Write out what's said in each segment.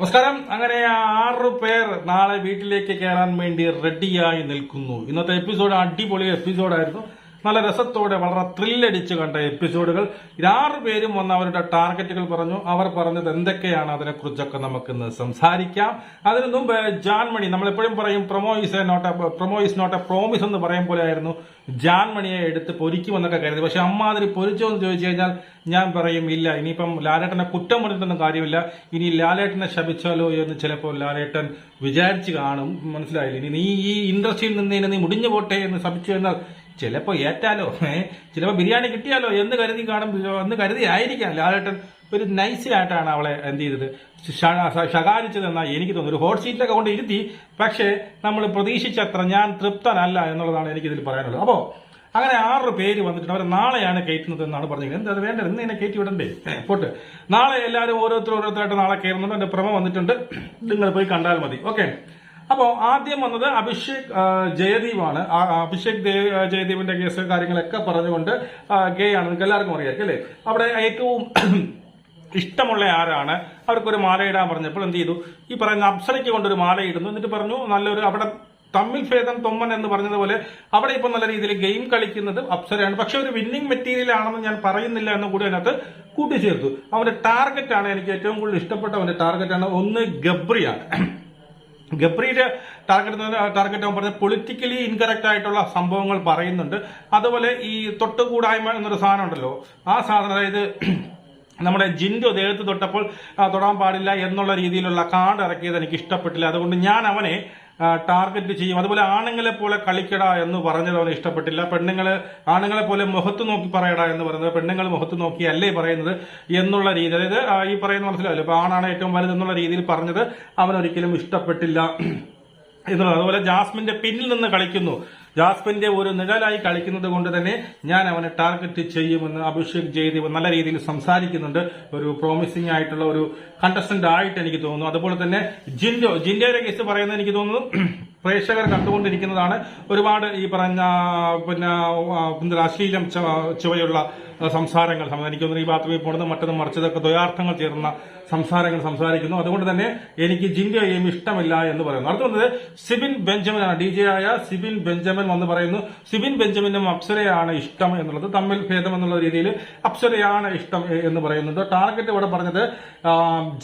നമസ്കാരം. അങ്ങനെ ആറ് പേർ നാളെ വീട്ടിലേക്ക് കയറാൻ വേണ്ടി റെഡിയായി നിൽക്കുന്നു. ഇന്നത്തെ എപ്പിസോഡ് അടിപൊളി എപ്പിസോഡായിരുന്നു നല്ല രസത്തോടെ വളരെ ത്രില്ലടിച്ച് കണ്ട എപ്പിസോഡുകൾ ആറ് പേരും വന്ന് അവരുടെ ടാർഗറ്റുകൾ പറഞ്ഞു. അവർ പറഞ്ഞത് എന്തൊക്കെയാണ് അതിനെക്കുറിച്ചൊക്കെ നമുക്ക് ഇന്ന് സംസാരിക്കാം. അതിനു മുമ്പ് ജാൻമണി നമ്മൾ എപ്പോഴും പറയും promo is a not promo is not a promise എന്ന് പറയും പോലെ ആയിരുന്നു. ജാൻമണിയെ എടുത്ത് പൊരിക്കുമെന്നൊക്കെ കരുതി. പക്ഷെ അമ്മാതിരി പൊരിച്ചോ എന്ന് ചോദിച്ചു കഴിഞ്ഞാൽ ഞാൻ പറയും ഇല്ല ഇനിയിപ്പം ലാലേട്ടനെ കുറ്റം പറഞ്ഞിട്ടൊന്നും കാര്യമില്ല. ഇനി ലാലേട്ടനെ ശപിച്ചാലോ എന്ന് ചിലപ്പോൾ ലാലേട്ടൻ വിചാരിച്ച് കാണും. മനസ്സിലായില്ല? ഇനി നീ ഈ ഇൻഡസ്ട്രിയിൽ നിന്ന് നീ മുടിഞ്ഞു പോട്ടെ എന്ന് ശപിച്ചു എന്നാൽ ചിലപ്പോൾ ഏറ്റാലോ ഏഹ് ചിലപ്പോൾ ബിരിയാണി കിട്ടിയാലോ എന്ന് കരുതി കാണും എന്ന് കരുതി ആയിരിക്കാം. ലാലേട്ടൻ ഒരു നൈസിലായിട്ടാണ് അവളെ എന്ത് ചെയ്തത്. ശ- ശകാരിച്ചതെന്നാണ് എനിക്ക് തോന്നുന്നു. ഒരു ഹോട്ട് സീറ്റിലൊക്കെ കൊണ്ട് ഇരുത്തി പക്ഷേ നമ്മൾ പ്രതീക്ഷിച്ചത്ര ഞാൻ തൃപ്തനല്ല എന്നുള്ളതാണ് എനിക്കിതിൽ പറയാനുള്ളത്. അപ്പോൾ അങ്ങനെ ആറ് പേര് വന്നിട്ടുണ്ട്. അവർ നാളെയാണ് കയറ്റുന്നത് എന്നാണ് പറഞ്ഞത്. എന്താ അത് വേണ്ടത്? ഇന്ന് എന്നെ കയറ്റി വിടണ്ടേ? പോട്ട്. നാളെ എല്ലാവരും ഓരോരുത്തർ ഓരോരുത്തരായിട്ട് നാളെ കയറുന്നുണ്ട്. എന്റെ പ്രമ വന്നിട്ടുണ്ട്. നിങ്ങൾ പോയി കണ്ടാൽ മതി. ഓക്കെ. അപ്പോൾ ആദ്യം വന്നത് അഭിഷേക് ജയദീപാണ്. അഭിഷേക് ജയദീപിന്റെ കേസ് കാര്യങ്ങളൊക്കെ പറഞ്ഞുകൊണ്ട് ഗേ ആണ് നിങ്ങൾക്ക് എല്ലാവർക്കും അറിയാം അല്ലേ? അവിടെ ഏറ്റവും ഇഷ്ടമുള്ള ആരാണ്? അവർക്കൊരു മാല ഇടാൻ പറഞ്ഞപ്പോൾ എന്ത് ചെയ്തു? ഈ പറയുന്ന അപ്സരയ്ക്ക് കൊണ്ടൊരു മാല ഇടുന്നു എന്നിട്ട് പറഞ്ഞു നല്ലൊരു അവിടെ തമ്മിൽ ഭേദം തൊമ്മൻ എന്ന് പറഞ്ഞതുപോലെ അവിടെ ഇപ്പൊ നല്ല രീതിയിൽ ഗെയിം കളിക്കുന്നത് അപ്സരയാണ്. പക്ഷെ ഒരു വിന്നിംഗ് മെറ്റീരിയൽ ആണെന്ന് ഞാൻ പറയുന്നില്ല എന്ന് കൂടി അതിനകത്ത് കൂട്ടിച്ചേർത്തു. അവന്റെ ടാർഗറ്റ് ആണ് എനിക്ക് ഏറ്റവും കൂടുതൽ ഇഷ്ടപ്പെട്ട അവന്റെ ടാർഗറ്റ് ആണ് ഒന്ന് ഗബ്രിയാണ്. ഗബ്രിയുടെ ടാർഗറ്റ് ടാർഗറ്റ് അവൻ പറഞ്ഞ പൊളിറ്റിക്കലി ഇൻകറക്റ്റ് ആയിട്ടുള്ള സംഭവങ്ങൾ പറയുന്നുണ്ട്. അതുപോലെ ഈ തൊട്ടുകൂടായ്മ എന്നൊരു സാധനം ഉണ്ടല്ലോ. ആ സാധനം അതായത് നമ്മുടെ ജിൻഡോ ദേഹത്ത് തൊട്ടപ്പോൾ തൊടാൻ പാടില്ല എന്നുള്ള രീതിയിലുള്ള കാർഡ് ഇറക്കിയത് എനിക്ക് ഇഷ്ടപ്പെട്ടില്ല. അതുകൊണ്ട് ഞാൻ അവനെ ടാർഗറ്റ് ചെയ്യും. അതുപോലെ ആണുങ്ങളെ പോലെ കളിക്കട എന്ന് പറഞ്ഞത് അവന് ഇഷ്ടപ്പെട്ടില്ല. പെണ്ണുങ്ങൾ ആണുങ്ങളെ പോലെ മുഖത്ത് നോക്കി പറയടാ എന്ന് പറയുന്നത് പെണ്ണുങ്ങൾ മുഖത്ത് നോക്കി അല്ലേ പറയുന്നത് എന്നുള്ള രീതി. അതായത് ഈ പറയുന്ന മനസ്സിലാവില്ല ഇപ്പൊ ആണാണ് ഏറ്റവും വലുത് എന്നുള്ള രീതിയിൽ പറഞ്ഞത് അവനൊരിക്കലും ഇഷ്ടപ്പെട്ടില്ല. എന്നുള്ളത്. അതുപോലെ ജാസ്മിന്റെ പിന്നിൽ നിന്ന് കളിക്കുന്നു. ജാസ്മിന്റെ ഒരു നിഴലായി കളിക്കുന്നത് കൊണ്ട് തന്നെ ഞാൻ അവനെ ടാർഗറ്റ് ചെയ്യുമെന്ന് അഭിഷേക് ജയദേവ് നല്ല രീതിയിൽ സംസാരിക്കുന്നുണ്ട്. ഒരു പ്രോമിസിംഗ് ആയിട്ടുള്ള ഒരു കണ്ടസ്റ്റന്റ് ആയിട്ട് എനിക്ക് തോന്നുന്നു. അതുപോലെ തന്നെ ജിൻഡോ ജിൻഡോയുടെ കേസ് പറയുന്നത് എനിക്ക് തോന്നുന്നു പ്രേക്ഷകർ കണ്ടുകൊണ്ടിരിക്കുന്നതാണ് ഒരുപാട് ഈ പറഞ്ഞ പിന്നെ അശ്ലീലം ചുവയുള്ള സംസാരങ്ങൾ. സം- എനിക്ക് തോന്നുന്നു ഈ ബാത്റൂമിൽ പോണതും മറ്റൊന്നും മറിച്ചതൊക്കെ ദ്വയാർത്ഥങ്ങൾ ചേർന്ന സംസാരങ്ങൾ സംസാരിക്കുന്നു. അതുകൊണ്ട് തന്നെ എനിക്ക് ജിൻഡോയെയും ഇഷ്ടമില്ല എന്ന് പറയുന്നു. അടുത്ത വന്നത് സിബിൻ ബെഞ്ചമിൻ ആണ് ഡി ജെ ആയ സിബിൻ ബെഞ്ചമിൻ വന്ന് പറയുന്നു സിബിൻ ബെഞ്ചമിനും അപ്സരയാണ് ഇഷ്ടം എന്നുള്ളത്. തമ്മിൽ ഭേദം എന്നുള്ള രീതിയിൽ അപ്സരയാണ് ഇഷ്ടം എന്ന് പറയുന്നുണ്ട്. ടാർഗറ്റ് ഇവിടെ പറഞ്ഞത്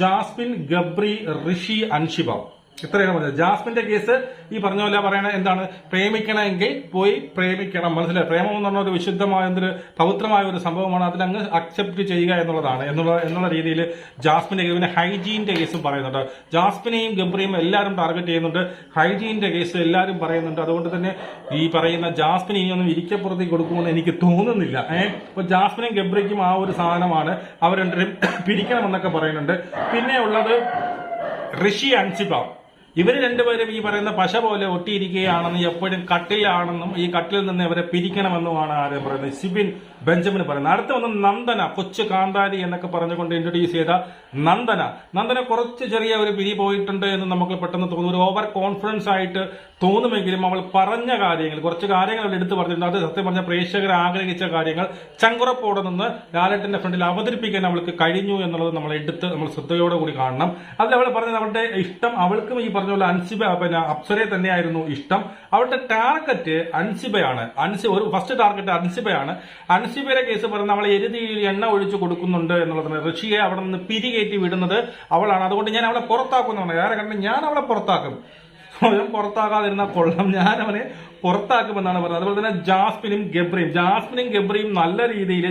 ജാസ്മിൻ ഗബ്രി ഋഷി അൻഷിബ. ഇത്രയാണ് പറഞ്ഞത്. ജാസ്മിന്റെ കേസ് ഈ പറഞ്ഞ പോലെ പറയണ എന്താണ്? പ്രേമിക്കണമെങ്കിൽ പോയി പ്രേമിക്കണം. മനസ്സിലായി? പ്രേമം എന്ന് പറഞ്ഞ ഒരു വിശുദ്ധമായ ഒരു പവിത്രമായ ഒരു സംഭവമാണ്. അതിലങ്ങ് അക്സെപ്റ്റ് ചെയ്യുക എന്നുള്ളതാണ്. എന്നുള്ള എന്നുള്ള രീതിയിൽ ജാസ്മിന്റെ കേസ് പിന്നെ ഹൈജീന്റെ കേസും പറയുന്നുണ്ട്. ജാസ്മിനെയും ഗംഭീരയും എല്ലാവരും ടാർഗറ്റ് ചെയ്യുന്നുണ്ട്. ഹൈജീന്റെ കേസ് എല്ലാവരും പറയുന്നുണ്ട്. അതുകൊണ്ട് തന്നെ ഈ പറയുന്ന ജാസ്മിനെ ഇനിയൊന്നും ഇരിക്കപ്പുറത്തേക്ക് കൊടുക്കുമെന്ന് എനിക്ക് തോന്നുന്നില്ല. ഏഹ് അപ്പൊ ജാസ്മിനും ഗബ്രിക്കും ആ ഒരു സാധനമാണ് അവർ രണ്ടുപേരും പിരിക്കണമെന്നൊക്കെ പറയുന്നുണ്ട്. പിന്നെ ഉള്ളത് ഋഷി അൻസിബ. ഇവർ രണ്ടുപേരും ഈ പറയുന്ന പശ പോലെ ഒട്ടിയിരിക്കുകയാണെന്നും എപ്പോഴും കട്ടിലാണെന്നും ഈ കട്ടിൽ നിന്ന് ഇവരെ പിരിക്കണമെന്നുമാണ് ആര് പറയുന്നത്. സിബിൻ ബെഞ്ചമിൻ പറയുന്നത്. അടുത്ത വന്ന് നന്ദന കൊച്ചു കാന്താരി എന്നൊക്കെ പറഞ്ഞുകൊണ്ട് ഇൻട്രൊഡ്യൂസ് ചെയ്ത നന്ദന. നന്ദന കുറച്ച് ചെറിയ ഒരു പിരി പോയിട്ടുണ്ട് എന്ന് നമുക്ക് പെട്ടെന്ന് തോന്നും. ഒരു ഓവർ കോൺഫിഡൻസ് ആയിട്ട് തോന്നുമെങ്കിലും അവൾ പറഞ്ഞ കാര്യങ്ങൾ കുറച്ച് കാര്യങ്ങൾ അവൾ എടുത്തു പറഞ്ഞിട്ടുണ്ട്. അത് സത്യം പറഞ്ഞ പ്രേക്ഷകർ ആഗ്രഹിച്ച കാര്യങ്ങൾ ചങ്കുറപ്പോടെ നിന്ന് ലാലറ്റിന്റെ ഫ്രണ്ടിൽ അവതരിപ്പിക്കാൻ അവൾക്ക് കഴിഞ്ഞു എന്നുള്ളത് നമ്മൾ എടുത്ത് നമ്മൾ ശ്രദ്ധയോടെ കൂടി കാണണം. അതിൽ അവൾ പറഞ്ഞത് അവളുടെ ഇഷ്ടം അവൾക്കും ഈ പറഞ്ഞ പോലെ അൻസിബ പിന്നെ അപ്സരയെ തന്നെയായിരുന്നു ഇഷ്ടം. അവളുടെ ടാർഗറ്റ് അൻസിബയാണ്. അൻസി ഒരു ഫസ്റ്റ് ടാർഗറ്റ് അൻസിബയാണ്. അൻസിബയുടെ കേസ് പറയുന്നത് അവളെ എരുതിയിൽ എണ്ണ ഒഴിച്ചു കൊടുക്കുന്നുണ്ട് എന്നുള്ളതാണ്. ഋഷിയെ അവിടെ നിന്ന് പിരികേറ്റി വിടുന്നത് അവളാണ്. അതുകൊണ്ട് ഞാൻ അവളെ പുറത്താക്കും പുറത്താക്കുന്നതാണ് വേറെ കാരണം ഞാൻ അവളെ പുറത്താക്കും? സ്വയം പുറത്താകാതിരുന്ന കൊള്ളം ഞാൻ അവനെ പുറത്താക്കുമെന്നാണ് പറഞ്ഞത്. അതുപോലെ തന്നെ ജാസ്മിനും ഗബ്രിയും. ജാസ്മിനും ഗബ്രിയും നല്ല രീതിയിൽ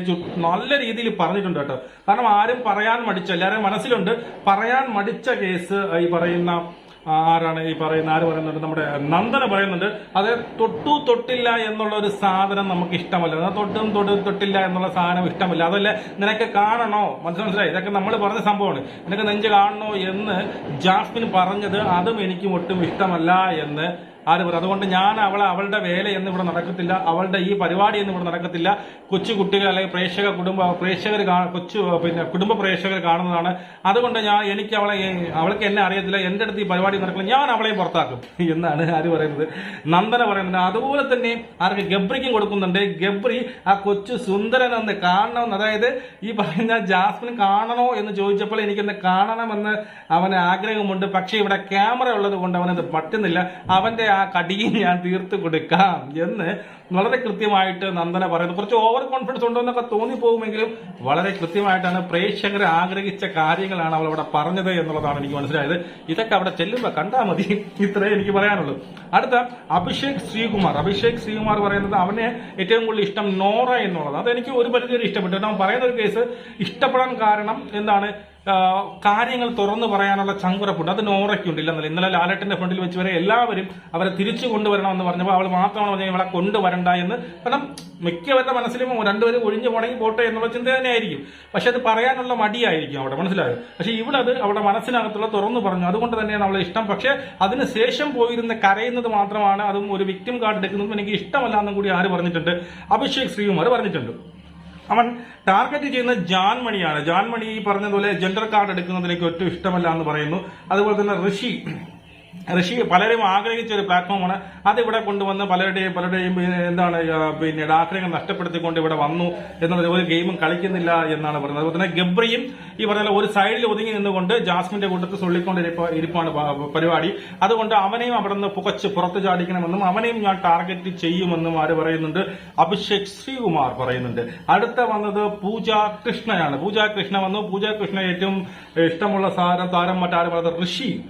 നല്ല രീതിയിൽ പറഞ്ഞിട്ടുണ്ട് കേട്ടോ. കാരണം ആരും പറയാൻ മടിച്ച. എല്ലാവരും മനസ്സിലുണ്ട്. പറയാൻ മടിച്ച കേസ് ഈ പറയുന്ന ആരാണ് ഈ പറയുന്ന ആര് പറയുന്നുണ്ട്? നമ്മുടെ നന്ദന പറയുന്നുണ്ട്. അത് തൊട്ടു തൊട്ടില്ല എന്നുള്ള ഒരു സാധനം നമുക്ക് ഇഷ്ടമല്ല. തൊട്ടും തൊട്ടും തൊട്ടില്ല എന്നുള്ള സാധനം ഇഷ്ടമല്ല. അതല്ല നിനക്ക് കാണണോ? മനസ്സിലായി? ഇതൊക്കെ നമ്മൾ പറഞ്ഞ സംഭവമാണ്. നിനക്ക് നെഞ്ച് കാണണോ എന്ന് ജാസ്മിൻ പറഞ്ഞത് അതും എനിക്കും ഒട്ടും ഇഷ്ടമല്ല എന്ന് ആര് പറയും? അതുകൊണ്ട് ഞാൻ അവളെ അവളുടെ വേല എന്ന് ഇവിടെ നടക്കത്തില്ല. അവളുടെ ഈ പരിപാടി എന്ന് ഇവിടെ നടക്കത്തില്ല. കൊച്ചു കുട്ടികൾ അല്ലെങ്കിൽ പ്രേക്ഷക കുടുംബ പ്രേക്ഷകർ കൊച്ചു പിന്നെ കുടുംബ പ്രേക്ഷകർ കാണുന്നതാണ്. അതുകൊണ്ട് ഞാൻ എനിക്ക് അവളെ അവൾക്ക് എന്നെ അറിയത്തില്ല. എന്റെ അടുത്ത് ഈ പരിപാടി നടക്കില്ല ഞാൻ അവളെയും പുറത്താക്കും. എന്നാണ് ആര് പറയുന്നത്? നന്ദന പറയുന്നത് അതുപോലെ തന്നെ ആർക്ക് ഗബ്രിക്കും കൊടുക്കുന്നുണ്ട്. ഗബ്രി ആ കൊച്ചു സുന്ദരൻ എന്ന് കാണണമെന്ന്. അതായത് ഈ പറയുന്ന ജാസ്മിൻ കാണണോ എന്ന് ചോദിച്ചപ്പോൾ എനിക്കൊന്ന് കാണണമെന്ന് അവന് ആഗ്രഹമുണ്ട്. പക്ഷേ ഇവിടെ ക്യാമറ ഉള്ളത് കൊണ്ട് അവനത് പറ്റുന്നില്ല. അവന്റെ ആ കടിയും ഞാൻ തീർത്തു കൊടുക്കാം എന്ന് വളരെ കൃത്യമായിട്ട് നന്ദന പറയുന്നു. കുറച്ച് ഓവർ കോൺഫിഡൻസ് ഉണ്ടോ എന്നൊക്കെ തോന്നിപ്പോകുമെങ്കിലും വളരെ കൃത്യമായിട്ടാണ് പ്രേക്ഷകർ ആഗ്രഹിച്ച കാര്യങ്ങളാണ് അവൾ അവിടെ പറഞ്ഞത് എന്നുള്ളതാണ് എനിക്ക് മനസ്സിലായത്. ഇതൊക്കെ അവിടെ ചെല്ലുമ്പോൾ കണ്ടാൽ മതി. ഇത്രേ എനിക്ക് പറയാനുള്ളൂ. അടുത്ത അഭിഷേക് ശ്രീകുമാർ. അഭിഷേക് ശ്രീകുമാർ പറയുന്നത് അവനെ ഏറ്റവും കൂടുതൽ ഇഷ്ടം നോറ എന്നുള്ളത് അതെനിക്ക് ഒരു പരിധി വരെ ഇഷ്ടപ്പെട്ടു. കാരണം പറയുന്ന ഒരു കേസ് ഇഷ്ടപ്പെടാൻ കാരണം എന്താണ്? കാര്യങ്ങൾ തുറന്നു പറയാനുള്ള ചങ്കുറപ്പുണ്ട്. അത് നോറയ്ക്കുണ്ട് ഇല്ലെന്നല്ല. ഇന്നലെ ലാലട്ടിന്റെ ഫ്രണ്ടിൽ വെച്ച് വരെ എല്ലാവരും അവരെ തിരിച്ചു കൊണ്ടുവരണമെന്ന് പറഞ്ഞപ്പോൾ അവൾ മാത്രമാണ് പറഞ്ഞത് ഇവളെ കൊണ്ടുവരണ്ട എന്ന്. കാരണം മിക്കവരുടെ മനസ്സിലും രണ്ടുപേരും ഒഴിഞ്ഞു പോണെങ്കിൽ പോട്ടെ എന്നുള്ള ചിന്ത തന്നെയായിരിക്കും. പക്ഷെ അത് പറയാനുള്ള മടിയായിരിക്കും അവിടെ. മനസ്സിലായോ? പക്ഷെ ഇവളത് അവിടെ മനസ്സിനകത്തുള്ള തുറന്നു പറഞ്ഞു. അതുകൊണ്ട് തന്നെയാണ് അവളെ ഇഷ്ടം. പക്ഷെ അതിന് ശേഷം പോയിരുന്ന കരയുന്നത് മാത്രമാണ്. അതും ഒരു വിക്ടിം കാർഡ് എടുക്കുന്നതും എനിക്ക് ഇഷ്ടമല്ല എന്നും കൂടി ആര് പറഞ്ഞിട്ടുണ്ട്? അഭിഷേക് ശ്രീകുമാർ പറഞ്ഞിട്ടുണ്ട്. അവൻ ടാർഗറ്റ് ചെയ്യുന്ന ജാൻമണിയാണ്. ജാൻമണി ഈ പറഞ്ഞതുപോലെ ജെൻഡർ കാർഡ് എടുക്കുന്നതിലേക്ക് ഒറ്റ ഇഷ്ടമല്ല എന്ന് പറയുന്നു. അതുപോലെ തന്നെ ഋഷി. ഋഷി പലരും ആഗ്രഹിച്ച ഒരു പ്ലാറ്റ്ഫോമാണ് അതിവിടെ കൊണ്ടുവന്ന് പലരുടെയും പലരുടെയും എന്താണ് പിന്നെ ആഗ്രഹങ്ങൾ ആഗ്രഹം നഷ്ടപ്പെടുത്തിക്കൊണ്ട് ഇവിടെ വന്നു എന്നുള്ളത് ഒരു ഗെയിമും കളിക്കുന്നില്ല എന്നാണ് പറയുന്നത്. അതുപോലെ തന്നെ ഗബ്രിയും ഈ പറഞ്ഞ ഒരു സൈഡിൽ ഒതുങ്ങി നിന്നുകൊണ്ട് ജാസ്മിന്റെ കൂട്ടത്തിൽ ചൊള്ളിക്കൊണ്ട് ഇരിപ്പ- ഇരിപ്പാണ് പരിപാടി. അതുകൊണ്ട് അവനെയും അവിടെ നിന്ന് പുകച്ച് പുറത്തു ചാടിക്കണമെന്നും അവനെയും ഞാൻ ടാർഗറ്റ് ചെയ്യുമെന്നും ആര് പറയുന്നുണ്ട്? അഭിഷേക് ശ്രീകുമാർ പറയുന്നുണ്ട്. അടുത്ത വന്നത് പൂജ കൃഷ്ണയാണ്. പൂജ കൃഷ്ണ വന്നു. പൂജ കൃഷ്ണ ഏറ്റവും ഇഷ്ടമുള്ള താരം താരം മറ്റാരും ഋഷി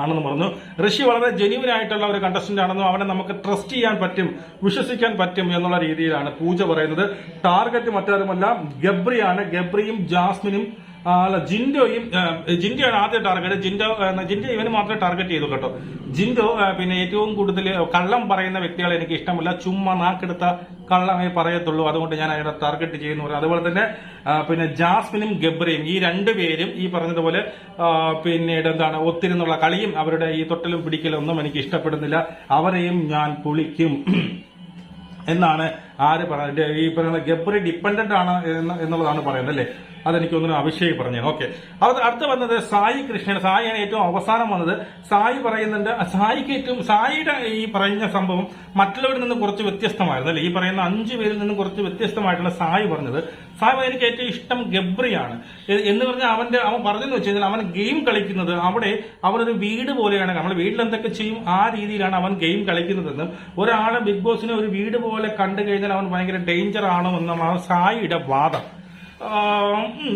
ആണെന്ന് പറഞ്ഞു. ഋഷി വളരെ ജെന്യൂൻ ആയിട്ടുള്ള ഒരു കണ്ടസ്റ്റന്റ് ആണെന്നും അവനെ നമുക്ക് ട്രസ്റ്റ് ചെയ്യാൻ പറ്റും വിശ്വസിക്കാൻ പറ്റും എന്നുള്ള രീതിയിലാണ് പൂജ പറയുന്നത്. ടാർഗറ്റ് മറ്റാരുമല്ല ഗബ്രിയാണ്. ഗബ്രിയും ജാസ്മിനും അല്ല ജിൻഡോയും ജിൻഡോ ആണ് ആദ്യ ടാർഗറ്റ് ജിൻഡോ ജിൻഡോ ഇവന് മാത്രമേ ടാർഗറ്റ് ചെയ്തു കേട്ടോ. ജിൻഡോ പിന്നെ ഏറ്റവും കൂടുതൽ കള്ളം പറയുന്ന വ്യക്തികളെ എനിക്ക് ഇഷ്ടമല്ല. ചുമ്മാ നാക്കെടുത്ത കള്ളമേ പറയത്തുള്ളൂ. അതുകൊണ്ട് ഞാൻ അയാളെ ടാർഗറ്റ് ചെയ്യുന്നു. അതുപോലെ തന്നെ പിന്നെ ജാസ്മിനും ഗബ്രയും ഈ രണ്ടുപേരും ഈ പറഞ്ഞതുപോലെ പിന്നീട് എന്താണ് ഒത്തിരുന്നുള്ള കളിയും അവരുടെ ഈ തൊട്ടലും പിടിക്കലും ഒന്നും എനിക്ക് ഇഷ്ടപ്പെടുന്നില്ല. അവരെയും ഞാൻ പുളിക്കും എന്നാണ് ആര് പറഞ്ഞ ഈ പറയുന്ന ഗബ്രി ഡിപ്പെൻഡന്റ് ആണ് എന്നുള്ളതാണ് പറയുന്നത് അല്ലേ? അതെനിക്ക് ഒന്നിനും അഭിഷേക് പറഞ്ഞു ഓക്കെ. അത് അടുത്ത് വന്നത് സായി കൃഷ്ണൻ. സായിയാണ് ഏറ്റവും അവസാനം വന്നത്. സായി പറയുന്നുണ്ട് സായിക്ക് ഏറ്റവും സായിയുടെ ഈ പറയുന്ന സംഭവം മറ്റുള്ളവരിൽ നിന്ന് കുറച്ച് വ്യത്യസ്തമായിരുന്നു അല്ലെ? ഈ പറയുന്ന അഞ്ചു പേരിൽ നിന്ന് കുറച്ച് വ്യത്യസ്തമായിട്ടുള്ള സായി പറഞ്ഞത്. സായി എനിക്ക് ഏറ്റവും ഇഷ്ടം ഗബ്രിയാണ്. എന്ന് പറഞ്ഞാൽ അവന്റെ അവൻ പറഞ്ഞെന്ന് വെച്ച് കഴിഞ്ഞാൽ അവൻ ഗെയിം കളിക്കുന്നത് അവിടെ അവനൊരു വീട് പോലെയാണ്. നമ്മൾ വീട്ടിൽ എന്തൊക്കെ ചെയ്യും ആ രീതിയിലാണ് അവൻ ഗെയിം കളിക്കുന്നതെന്നും ഒരാളെ ബിഗ് ബോസിനെ ഒരു വീട് പോലെ കണ്ടു കഴിഞ്ഞാൽ അവൻ ഭയങ്കര ഡേഞ്ചർ ആണ് എന്നാണ് സായിയുടെ വാദം.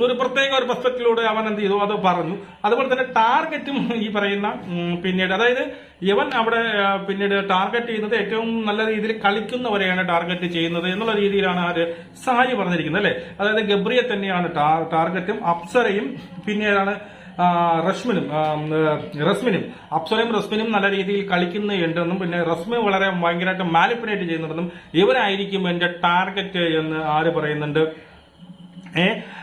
ഒരു പ്രത്യേക ഒരു പെർസ്പെക്റ്റിലൂടെ അവൻ എന്ത് ചെയ്തു? അത് പറഞ്ഞു. അതുപോലെ തന്നെ ടാർഗറ്റും ഈ പറയുന്ന പിന്നീട് അതായത് ഇവൻ അവിടെ പിന്നീട് ടാർഗറ്റ് ചെയ്യുന്നത് ഏറ്റവും നല്ല രീതിയിൽ കളിക്കുന്നവരെയാണ് ടാർഗറ്റ് ചെയ്യുന്നത് എന്നുള്ള രീതിയിലാണ് ആര് സായി പറഞ്ഞിരിക്കുന്നത് അല്ലെ? അതായത് ഗബ്രിയെ തന്നെയാണ് ടാർഗറ്റും അപ്സരയും പിന്നീടാണ് റഷ്മിനും റസ്മിനും അപ്സരയും റസ്മിനും നല്ല രീതിയിൽ കളിക്കുന്നുണ്ടെന്നും പിന്നെ റസ്മി വളരെ ഭയങ്കരമായിട്ട് മാനിപ്പുലേറ്റ് ചെയ്യുന്നുണ്ടെന്നും ഇവരായിരിക്കും എന്റെ ടാർഗറ്റ് എന്ന് ആര് പറയുന്നുണ്ട്? ഏ ആ,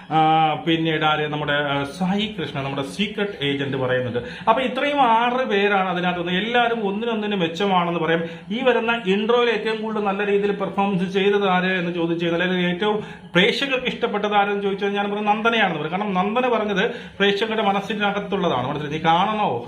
പിന്നീട് ആര് നമ്മുടെ സായി കൃഷ്ണ നമ്മുടെ സീക്രട്ട് ഏജന്റ് പറയുന്നുണ്ട് അപ്പൊ ഇത്രയും ആറ് പേരാണ് അതിനകത്ത്. എല്ലാവരും ഒന്നിനൊന്നിന് മെച്ചമാണെന്ന് പറയാം. ഈ വരുന്ന ഇൻട്രോയിൽ ഏറ്റവും കൂടുതൽ നല്ല രീതിയിൽ പെർഫോമൻസ് ചെയ്തത് ആര് എന്ന് ചോദിച്ചു കഴിഞ്ഞാൽ അല്ലെങ്കിൽ ഏറ്റവും പ്രേക്ഷകർക്ക് ഇഷ്ടപ്പെട്ടത് ആരെന്ന് ചോദിച്ചു കഴിഞ്ഞാൽ ഞാൻ പറയുന്നത് നന്ദനയാണെന്ന് പറയും. കാരണം നന്ദന പറഞ്ഞത് പ്രേക്ഷകരുടെ മനസ്സിനകത്തുള്ളതാണ്. മനസ്സിലായി നീ കാണണോ?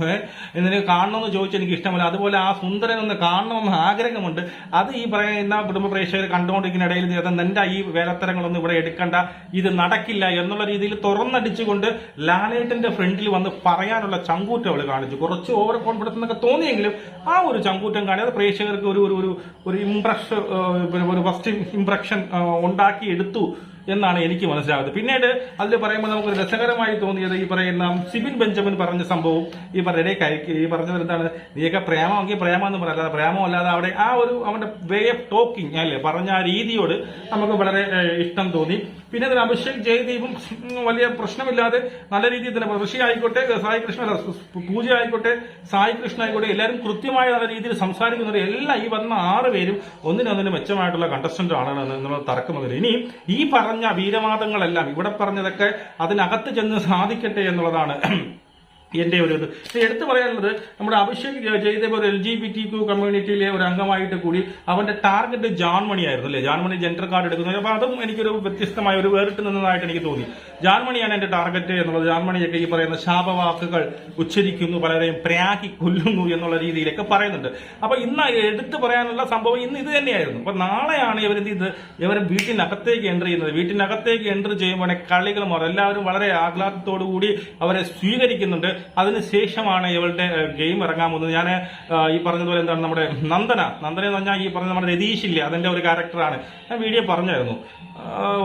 എന്നിന് കാണണമെന്ന് ചോദിച്ചാൽ എനിക്ക് ഇഷ്ടമല്ല. അതുപോലെ ആ സുന്ദരൻ ഒന്ന് കാണണമെന്ന് ആഗ്രഹമുണ്ട്. അത് ഈ പറയുന്ന കുടുംബ പ്രേക്ഷകർ കണ്ടുകൊണ്ടിരിക്കുന്ന ഇടയിൽ നിന്റെ ഈ വേലത്തരങ്ങളൊന്നും ഇവിടെ എടുക്കണ്ട. ഇത് നടക്കില്ല എന്നുള്ള രീതിയിൽ തുറന്നടിച്ചുകൊണ്ട് ലാലേട്ടന്റെ ഫ്രണ്ടിൽ വന്ന് പറയാനുള്ള ചങ്കൂറ്റം അവൾ കാണിച്ചു. കുറച്ച് ഓവർ കോൺഫിഡൻസ് എന്നൊക്കെ തോന്നിയെങ്കിലും ആ ഒരു ചങ്കൂറ്റം കാണി. അത് പ്രേക്ഷകർക്ക് ഒരു ഒരു ഒരു ഇംപ്രഷൻ ഒരു ഫസ്റ്റ് ഇംപ്രഷൻ ഉണ്ടാക്കി എടുത്തു എന്നാണ് എനിക്ക് മനസ്സിലാകുന്നത്. പിന്നീട് അതിൽ പറയുമ്പോൾ നമുക്ക് രസകരമായി തോന്നിയത് ഈ പറയുന്ന സിബിൻ ബെഞ്ചമിൻ പറഞ്ഞ സംഭവം ഈ കഴിക്ക് ഈ പറഞ്ഞത് എന്താണ് നീയൊക്കെ പ്രേമമെങ്കിൽ പ്രേമം എന്ന് പറയാം. പ്രേമം അല്ലാതെ അവിടെ ആ ഒരു അവന്റെ വേ ഓഫ് ടോക്കിംഗ് അല്ലേ പറഞ്ഞ ആ രീതിയോട് നമുക്ക് വളരെ ഇഷ്ടം തോന്നി. പിന്നെ അതിൽ അഭിഷേക് ജയദീപും വലിയ പ്രശ്നമില്ലാതെ നല്ല രീതിയിൽ തന്നെ ഋഷി ആയിക്കോട്ടെ സായി കൃഷ്ണ പൂജ ആയിക്കോട്ടെ സായി കൃഷ്ണ ആയിക്കോട്ടെ എല്ലാവരും കൃത്യമായ നല്ല രീതിയിൽ സംസാരിക്കുന്നുണ്ട്. എല്ലാം ഈ വന്ന ആറ് പേരും ഒന്നിനൊന്നിന് മെച്ചമായിട്ടുള്ള കണ്ടസ്റ്റന്റ് ആണ് എന്നുള്ള തർക്കമൊന്നുമില്ല. ഇനി ഈ പറഞ്ഞ വീരവാദങ്ങളെല്ലാം ഇവിടെ പറഞ്ഞതൊക്കെ അതിനകത്ത് ചെന്ന് സാധിക്കട്ടെ എന്നുള്ളതാണ്. എന്റെ ഒരു ഇത്. എടുത്തു പറയാനുള്ളത് നമ്മുടെ Abhishek Jaydev L G B T Q കമ്മ്യൂണിറ്റിയിലെ ഒരു അംഗമായിട്ട് കൂടി അവന്റെ ടാർഗറ്റ് ജാൻമണി ആയിരുന്നു അല്ലേ? ജാൻമണി ജെൻഡർ കാർഡ് എടുക്കുന്നത്. അപ്പൊ അതും എനിക്കൊരു വ്യത്യസ്തമായ ഒരു വേറിട്ട് നിന്നതായിട്ട് എനിക്ക് തോന്നി. ജാൻമണിയാണ് എന്റെ ടാർഗറ്റ് എന്നുള്ളത്. ജാൻമണിയൊക്കെ ഈ പറയുന്ന ശാപവാക്കുകൾ ഉച്ചരിക്കുന്നു പലരെയും പ്രാക്കി കൊല്ലുന്നു എന്നുള്ള രീതിയിലൊക്കെ പറയുന്നുണ്ട്. അപ്പൊ ഇന്ന് എടുത്തു പറയാനുള്ള സംഭവം ഇന്ന് ഇത് തന്നെയായിരുന്നു. അപ്പൊ നാളെയാണ് ഇവർ ഇത് ഇവർ വീട്ടിനകത്തേക്ക് എന്റർ ചെയ്യുന്നത്. വീട്ടിനകത്തേക്ക് എന്റർ ചെയ്യുമ്പോൾ കളികൾ മാറും എല്ലാവരും വളരെ ആഹ്ലാദത്തോടു കൂടി അവരെ സ്വീകരിക്കുന്നുണ്ട്. അതിനുശേഷമാണ് ഇവളുടെ ഗെയിം ഇറങ്ങാൻ പോകുന്നത്. ഞാൻ ഈ പറഞ്ഞതുപോലെ എന്താണ് നമ്മുടെ നന്ദന. നന്ദന എന്ന് പറഞ്ഞാൽ ഈ പറഞ്ഞ നമ്മുടെ രതീഷ് അതിന്റെ ഒരു ക്യാരക്ടറാണ്. ഞാൻ വീഡിയോ പറഞ്ഞായിരുന്നു.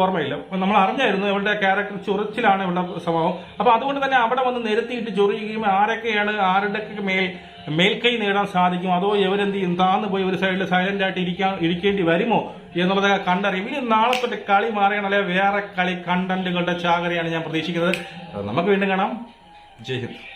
ഓർമ്മയില്ല. നമ്മൾ അറിഞ്ഞായിരുന്നു ഇവളുടെ ക്യാരക്ടർ ചൊറിച്ചിലാണ് ഇവളുടെ സ്വഭാവം. അപ്പോൾ അതുകൊണ്ട് തന്നെ അവിടെ വന്ന് നിരത്തിയിട്ട് ചൊറിയുകയും ആരൊക്കെയാണ് ആരുടെയൊക്കെ മേൽ മേൽക്കൈ നേടാൻ സാധിക്കും അതോ ഇവരെന്ത് ചെയ്യും? താന്ന് പോയി ഒരു സൈഡിൽ സൈലന്റ് ആയിട്ട് ഇരിക്കാൻ ഇരിക്കേണ്ടി വരുമോ എന്നുള്ളതൊക്കെ കണ്ടറിയും. ഇനി നാളെ തൊട്ട് കളി മാറിയാണ് വേറെ കളി കണ്ടന്റുകളുടെ ചാകരയാണ് ഞാൻ പ്രതീക്ഷിക്കുന്നത്. നമുക്ക് വീണ്ടും കാണാം. जय हिंद